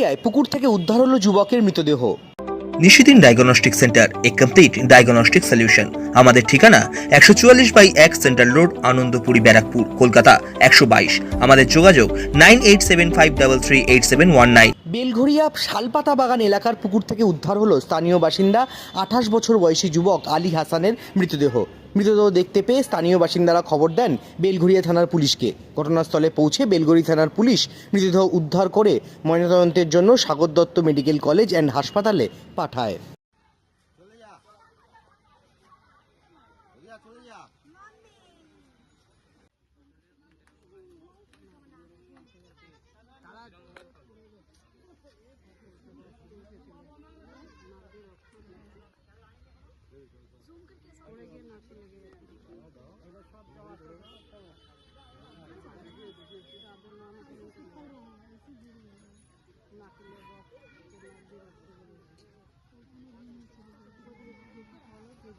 বেলঘরিয়ায় পুকুর থেকে উদ্ধার হলো যুবকের মৃতদেহ। নিশিদিন ডায়াগনস্টিক সেন্টার এ কমপ্লিট ডায়াগনস্টিক সলিউশন। আমাদের ঠিকানা একশো চুয়াল্লিশ বাই এক সেন্ট্রাল রোড আনন্দপুরি ব্যারাকপুর কলকাতা একশো বাইশ। আমাদের যোগাযোগ nine eight seven five double three eight seven one nine. Belgharia শালপাতা বাগান এলাকার পুকুর থেকে উদ্ধার হলো স্থানীয় বাসিন্দা আঠাশ বছর বয়সী যুবক আলী হাসানের মৃতদেহ। মৃতদেহ দেখতে পেয়ে স্থানীয় বাসিন্দারা খবর দেন বেলঘরিয়া থানার পুলিশকে। ঘটনাস্থলে পৌঁছে বেলঘড়ি থানার পুলিশ মৃতদেহ উদ্ধার করে ময়নাতদন্তের জন্য Sagar Dutta medical college and হাসপাতালে পাঠায়।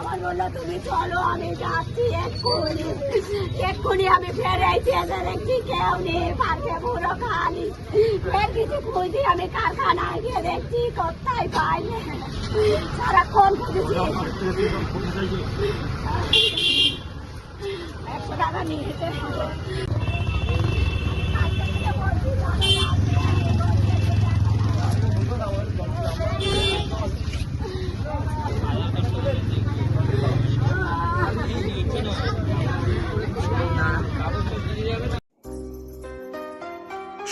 আমার বলল তুমি চলো, আমি যাচ্ছি এক্ষুনি। এক্ষুনি আমি ফেরাইছি এসে দেখছি কেউ নেই পার্কে পুরো খালি। ফের কিছু খুঁজি আমি কারখানায় গিয়ে দেখছি, কোথায় পাই সারাক্ষণ খুঁজেছি। একশো টাকা নিয়েছে